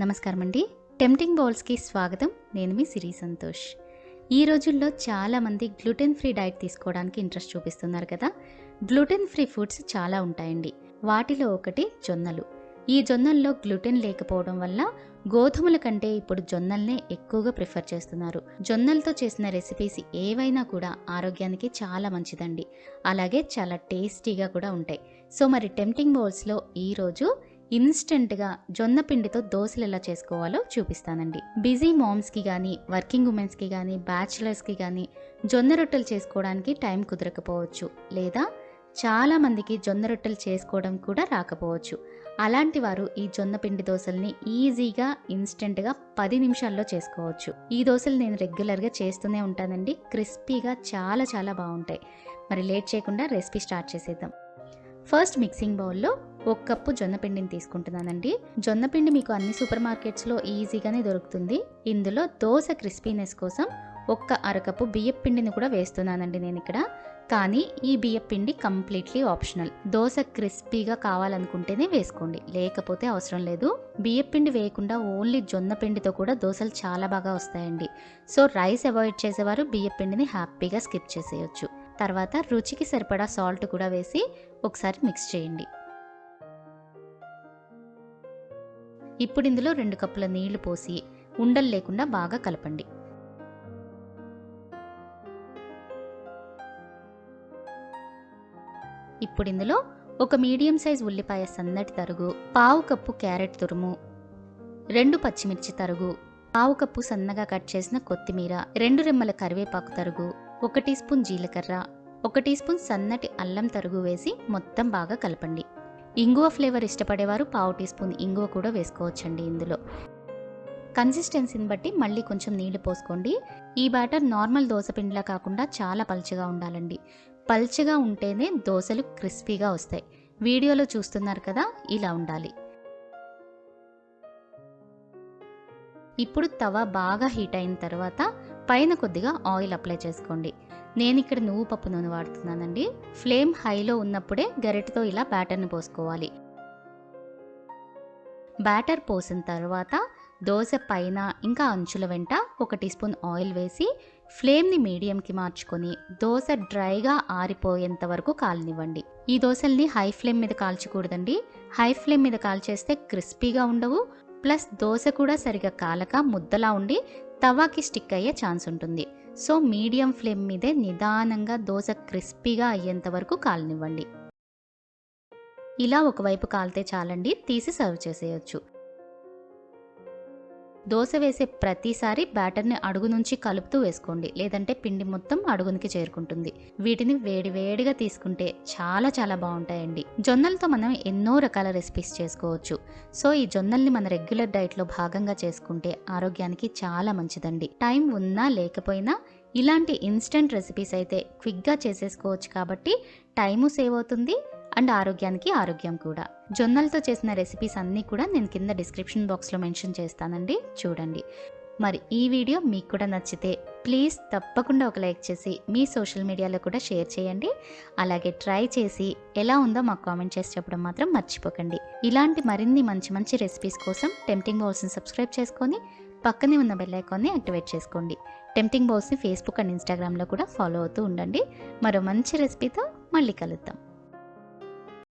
నమస్కారం అండి టెంప్టింగ్ బౌల్స్కి స్వాగతం. నేను మీ సిరి సంతోష్. ఈ రోజుల్లో చాలామంది గ్లూటెన్ ఫ్రీ డైట్ తీసుకోవడానికి ఇంట్రెస్ట్ చూపిస్తున్నారు కదా? గ్లూటెన్ ఫ్రీ ఫుడ్స్ చాలా ఉంటాయండి. వాటిలో ఒకటి జొన్నలు. ఈ జొన్నల్లో గ్లూటెన్ లేకపోవడం వల్ల గోధుమల కంటే ఇప్పుడు జొన్నల్నే ఎక్కువగా ప్రిఫర్ చేస్తున్నారు. జొన్నలతో చేసిన రెసిపీస్ ఏవైనా కూడా ఆరోగ్యానికి చాలా మంచిదండి. అలాగే చాలా టేస్టీగా కూడా ఉంటాయి. సో మరి టెంప్టింగ్ బౌల్స్లో ఈరోజు ఇన్స్టెంట్గా జొన్న పిండితో దోశలు ఎలా చేసుకోవాలో చూపిస్తానండి. బిజీ మామ్స్కి కానీ వర్కింగ్ ఉమెన్స్కి కానీ బ్యాచిలర్స్కి కానీ జొన్న రొట్టెలు చేసుకోవడానికి టైం కుదరకపోవచ్చు. లేదా చాలామందికి జొన్న రొట్టెలు చేసుకోవడం కూడా రాకపోవచ్చు. అలాంటి వారు ఈ జొన్న పిండి దోశల్ని ఈజీగా ఇన్స్టెంట్గా పది నిమిషాల్లో చేసుకోవచ్చు. ఈ దోశలు నేను రెగ్యులర్గా చేస్తూనే ఉంటానండి. క్రిస్పీగా చాలా చాలా బాగుంటాయి. మరి లేట్ చేయకుండా రెసిపీ స్టార్ట్ చేసేద్దాం. ఫస్ట్ మిక్సింగ్ బౌల్లో ఒక కప్పు జొన్నపిండిని తీసుకుంటున్నానండి. జొన్నపిండి మీకు అన్ని సూపర్ మార్కెట్స్లో ఈజీగానే దొరుకుతుంది. ఇందులో దోశ క్రిస్పీనెస్ కోసం ఒక్క అరకప్పు బియ్యపు పిండిని కూడా వేస్తున్నానండి నేను ఇక్కడ కానీ ఈ బియ్యపు పిండి కంప్లీట్లీ ఆప్షనల్. దోశ క్రిస్పీగా కావాలనుకుంటేనే వేసుకోండి. లేకపోతే అవసరం లేదు. బియ్యపు పిండి వేయకుండా ఓన్లీ జొన్న పిండితో కూడా దోశలు చాలా బాగా వస్తాయండి. సో రైస్ అవాయిడ్ చేసేవారు బియ్యపు పిండిని హ్యాపీగా స్కిప్ చేసేయచ్చు. తర్వాత రుచికి సరిపడా సాల్ట్ కూడా వేసి ఒకసారి మిక్స్ చేయండి. ఇప్పుడు ఇందులో రెండు కప్పుల నీళ్ళు పోసి ఉండలు లేకుండా బాగా కలపండి. ఇప్పుడు ఇందులో ఒక మీడియం సైజ్ ఉల్లిపాయ సన్నటి తరుగు పావు కప్పు క్యారెట్ తురుము రెండు పచ్చిమిర్చి తరుగు పావు కప్పు సన్నగా కట్ చేసిన కొత్తిమీర రెండు రెమ్మల కరివేపాకు తరుగు ఒక టీ స్పూన్ జీలకర్ర ఒక టీ స్పూన్ సన్నటి అల్లం తరుగు వేసి మొత్తం బాగా కలపండి. ఇంగువ ఫ్లేవర్ ఇష్టపడేవారు పావు టీ స్పూన్ ఇంగువ కూడా వేసుకోవచ్చండి ఇందులో. కన్సిస్టెన్సీని బట్టి మళ్ళీ కొంచెం నీళ్ళు పోసుకోండి. ఈ బ్యాటర్ నార్మల్ దోశ పిండిలా కాకుండా చాలా పల్చగా ఉండాలండి. పల్చగా ఉంటేనే దోశలు క్రిస్పీగా వస్తాయి. వీడియోలో చూస్తున్నారు కదా ఇలా ఉండాలి. ఇప్పుడు తవ బాగా హీట్ అయిన తర్వాత పైన కొద్దిగా ఆయిల్ అప్లై చేసుకోండి. నేను ఇక్కడ నువ్వు పప్పు నూనె వాడుతున్నానండి. ఫ్లేమ్ హైలో ఉన్నప్పుడే గరిటతో ఇలా బ్యాటర్ని పోసుకోవాలి. బ్యాటర్ పోసిన తర్వాత దోశ పైన ఇంకా అంచుల వెంట ఒక టీ స్పూన్ ఆయిల్ వేసి ఫ్లేమ్ని మీడియంకి మార్చుకొని దోశ డ్రైగా ఆరిపోయేంత వరకు కాలనివ్వండి. ఈ దోశల్ని హై ఫ్లేమ్ మీద కాల్చకూడదండి. హై ఫ్లేమ్ మీద కాల్చేస్తే క్రిస్పీగా ఉండవు. ప్లస్ దోశ కూడా సరిగా కాలక ముద్దలా ఉండి తవాకి స్టిక్ అయ్యే ఛాన్స్ ఉంటుంది. సో మీడియం ఫ్లేమ్ మీదే నిదానంగా దోశ క్రిస్పీగా అయ్యేంత వరకు కాలనివ్వండి. ఇలా ఒకవైపు కాలితే చాలండి తీసి సర్వ్ చేసేయచ్చు. దోశ వేసే ప్రతిసారి బ్యాటర్ని అడుగు నుంచి కలుపుతూ వేసుకోండి లేదంటే పిండి మొత్తం అడుగునికి చేరుకుంటుంది. వీటిని వేడి వేడిగా తీసుకుంటే చాలా చాలా బాగుంటాయండి. జొన్నలతో మనం ఎన్నో రకాల రెసిపీస్ చేసుకోవచ్చు. సో ఈ జొన్నల్ని మన రెగ్యులర్ డైట్లో భాగంగా చేసుకుంటే ఆరోగ్యానికి చాలా మంచిదండి. టైం ఉన్నా లేకపోయినా ఇలాంటి ఇన్స్టెంట్ రెసిపీస్ అయితే క్విక్గా చేసేసుకోవచ్చు కాబట్టి టైము సేవ్ అవుతుంది. అండ్ ఆరోగ్యానికి ఆరోగ్యం కూడా. జొన్నలతో చేసిన రెసిపీస్ అన్నీ కూడా నేను కింద డిస్క్రిప్షన్ బాక్స్లో మెన్షన్ చేస్తానండి. చూడండి. మరి ఈ వీడియో మీకు కూడా నచ్చితే ప్లీజ్ తప్పకుండా ఒక లైక్ చేసి మీ సోషల్ మీడియాలో కూడా షేర్ చేయండి. అలాగే ట్రై చేసి ఎలా ఉందో మాకు కామెంట్ చేసి చెప్పడం మాత్రం మర్చిపోకండి. ఇలాంటి మరిన్ని మంచి మంచి రెసిపీస్ కోసం టెంప్టింగ్ బౌల్స్ని సబ్స్క్రైబ్ చేసుకొని పక్కనే ఉన్న బెల్ ఐకాన్ని యాక్టివేట్ చేసుకోండి. టెంప్టింగ్ బౌల్స్ని ఫేస్బుక్ అండ్ ఇన్స్టాగ్రామ్లో కూడా ఫాలో అవుతూ ఉండండి. మరో మంచి రెసిపీతో మళ్ళీ కలుద్దాం.